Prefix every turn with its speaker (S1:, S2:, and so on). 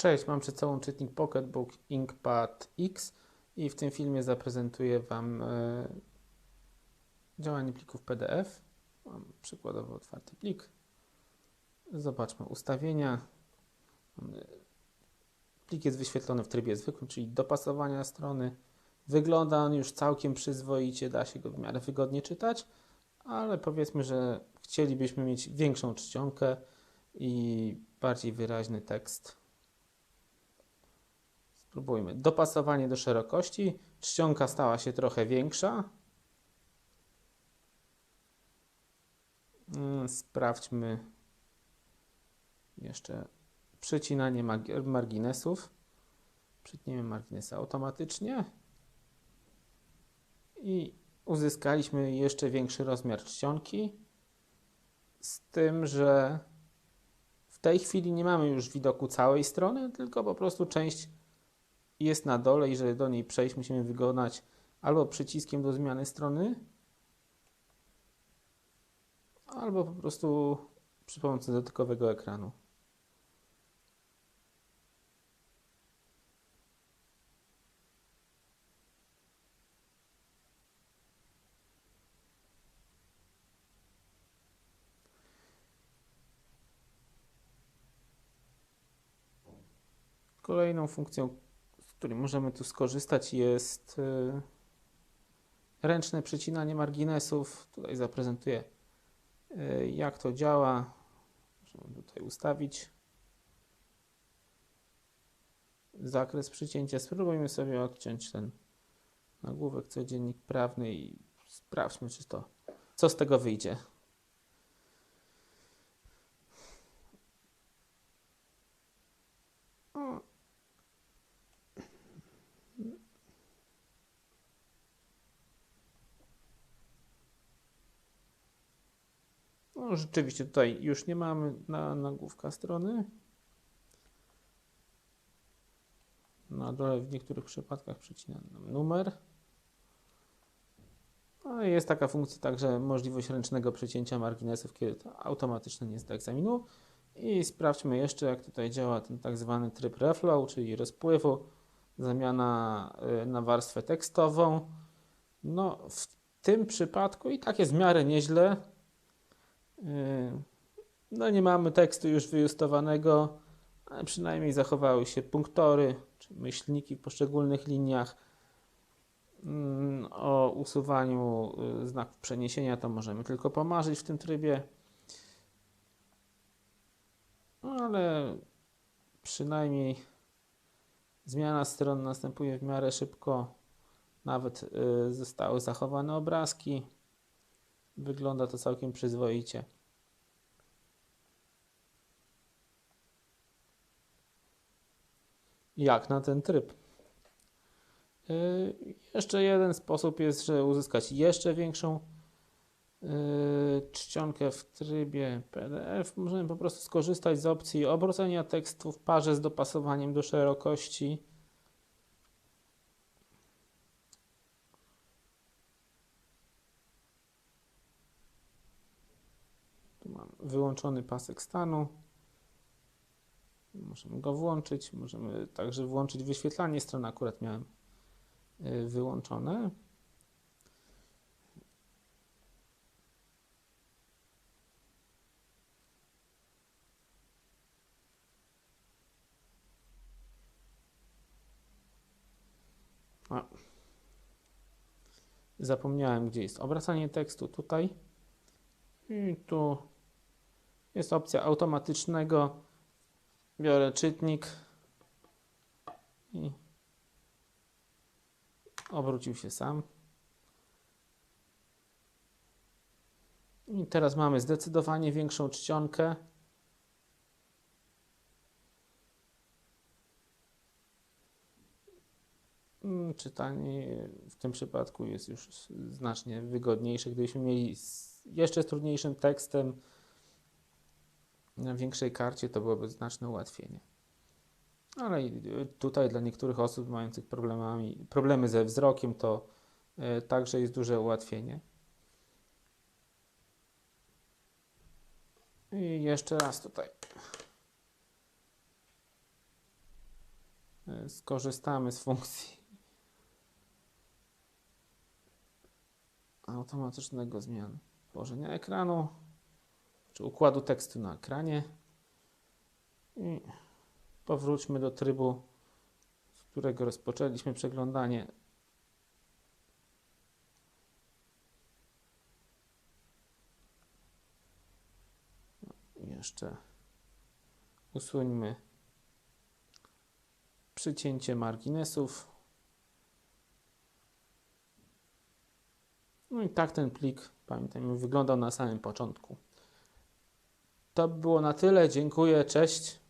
S1: Cześć, mam przed sobą czytnik Pocketbook Inkpad X i w tym filmie zaprezentuję Wam e, działanie plików PDF. Mam przykładowo otwarty plik. Zobaczmy ustawienia. Plik jest wyświetlony w trybie zwykłym, czyli dopasowania strony. Wygląda on już całkiem przyzwoicie, da się go w miarę wygodnie czytać, ale powiedzmy, że chcielibyśmy mieć większą czcionkę i bardziej wyraźny tekst. Spróbujmy. Dopasowanie do szerokości. Czcionka stała się trochę większa. Mm, Sprawdźmy jeszcze przecinanie mag- marginesów. Przytniemy marginesy automatycznie. I uzyskaliśmy jeszcze większy rozmiar czcionki. Z tym, że w tej chwili nie mamy już widoku całej strony, tylko po prostu część jest na dole i żeby do niej przejść, musimy wykonać albo przyciskiem do zmiany strony, albo po prostu przy pomocy dotykowego ekranu. Kolejną funkcją, której możemy tu skorzystać, jest y, ręczne przecinanie marginesów. Tutaj zaprezentuję, y, jak to działa. Możemy tutaj ustawić zakres przycięcia. Spróbujmy sobie odciąć ten nagłówek codziennik prawny i sprawdźmy, czy to, co z tego wyjdzie. O, No, rzeczywiście tutaj już nie mamy na nagłówka strony. Na dole w niektórych przypadkach przecina nam numer. No jest taka funkcja także możliwość ręcznego przecięcia marginesów, kiedy to automatyczne nie do egzaminu. I sprawdźmy jeszcze, jak tutaj działa ten tak zwany tryb reflow, czyli rozpływu, zamiana y, na warstwę tekstową. No, w tym przypadku i tak jest w miarę nieźle. Yy, No nie mamy tekstu już wyjustowanego, ale przynajmniej zachowały się punktory czy myślniki w poszczególnych liniach. Mm, O usuwaniu y, znaków przeniesienia to możemy tylko pomarzyć w tym trybie. No, Ale przynajmniej zmiana stron następuje w miarę szybko. Nawet y, zostały zachowane obrazki. Wygląda to całkiem przyzwoicie. Jak na ten tryb? Yy, jeszcze jeden sposób jest, że uzyskać jeszcze większą yy, czcionkę w trybie PDF. Możemy po prostu skorzystać z opcji obrodzenia tekstu w parze z dopasowaniem do szerokości. Mam wyłączony pasek stanu. Możemy go włączyć. Możemy także włączyć wyświetlanie stron. Akurat miałem y, wyłączone. A. Zapomniałem, gdzie jest obracanie tekstu. Tutaj. I tu jest opcja automatycznego. Biorę czytnik i obrócił się sam. I teraz mamy zdecydowanie większą czcionkę. Mm, Czytanie w tym przypadku jest już znacznie wygodniejsze. Gdybyśmy mieli z jeszcze z trudniejszym tekstem na większej karcie, to byłoby znaczne ułatwienie. Ale i tutaj dla niektórych osób mających problemami, problemy ze wzrokiem, to y, także jest duże ułatwienie. I jeszcze raz tutaj e, skorzystamy z funkcji automatycznego zmian położenia ekranu, czy układu tekstu na ekranie i powróćmy do trybu, z którego rozpoczęliśmy przeglądanie. Jeszcze usuńmy przycięcie marginesów. No i tak ten plik, pamiętajmy, wyglądał na samym początku. To by było na tyle. Dziękuję. Cześć.